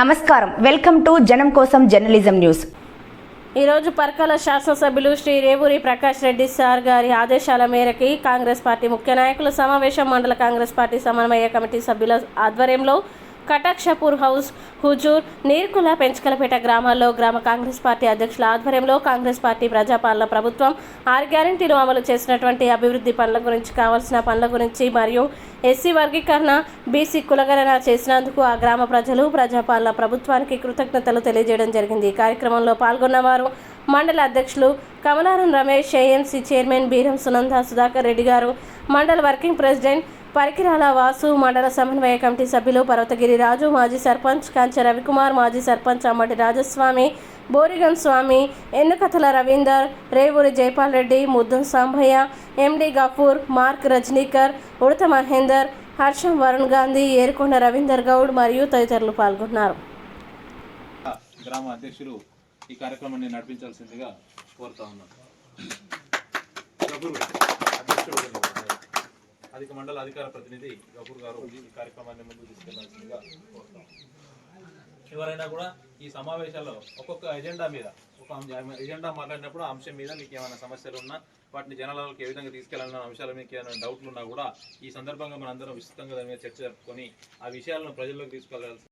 నమస్కారం. Welcome to జనం కోసం జర్నలిజం న్యూస్. ఈరోజు పరకాల శాసనసభ్యులు శ్రీ రేవూరి ప్రకాష్ రెడ్డి సార్ గారి ఆదేశాల మేరకి కాంగ్రెస్ పార్టీ ముఖ్య నాయకుల సమావేశం మండల కాంగ్రెస్ పార్టీ సమన్వయ కమిటీ సభ్యుల ఆధ్వర్యంలో కటాక్షపూర్ హౌస్ హుజూర్ నీర్కుల పెంచకలపేట గ్రామాల్లో గ్రామ కాంగ్రెస్ పార్టీ అధ్యక్షుల ఆధ్వర్యంలో కాంగ్రెస్ పార్టీ ప్రజాపాలన ప్రభుత్వం ఆరు గ్యారంటీలు అమలు చేసినటువంటి అభివృద్ధి పనుల గురించి కావాల్సిన పనుల గురించి మరియు ఎస్సీ వర్గీకరణ బీసీ కులగణన చేసినందుకు ఆ గ్రామ ప్రజలు ప్రజాపాలన ప్రభుత్వానికి కృతజ్ఞతలు తెలియజేయడం జరిగింది. ఈ కార్యక్రమంలో పాల్గొన్నవారు మండల అధ్యక్షులు కమలారం రమేష్ ఏఎంసీ చైర్మన్ బీరం సునంద సుధాకర్ రెడ్డి గారు మండల వర్కింగ్ ప్రెసిడెంట్ పరికిరాల వాసు మండల సమన్వయ కమిటీ సభ్యులు పర్వతగిరి రాజు మాజీ సర్పంచ్ కంచె రవికుమార్ మాజీ సర్పంచ్ అమ్మటి రాజస్వామి బోరిగం స్వామి ఎన్నుకథల రవీందర్ రేవూరి జైపాల్ రెడ్డి ముద్దం సాంభయ్య ఎండి గఫూర్ మార్క్ రజనీకర్ ఉడత మహేందర్ హర్షం వరుణ్ గాంధీ ఏరుకొండ రవీందర్ గౌడ్ మరియు తదితరులు పాల్గొన్నారు. గ్రామ అధ్యక్షులు ఈ కార్యక్రమాన్ని నడిపించాల్సిందిగా కోరుతా ఉన్నాను. అధిక మండల అధికార ప్రతినిధి గఫూర్ గారు ఈ కార్యక్రమాన్ని ముందుకు తీసుకెళ్ళాల్సిందిగా కోరుతాం. ఎవరైనా కూడా ఈ సమావేశాల్లో ఒక్కొక్క ఎజెండా మీద ఒక ఎజెండా మాట్లాడినప్పుడు అంశం మీద మీకు ఏమైనా సమస్యలు ఉన్నా వాటిని జనాలకు ఏ విధంగా తీసుకెళ్ళాలన్న అంశాల మీకు ఏమైనా డౌట్లు ఉన్నా కూడా ఈ సందర్భంగా మనందరం విస్తృతంగా దాని మీద చర్చ జరుపుకొని ఆ విషయాలను ప్రజల్లోకి తీసుకెళ్ళాల్సి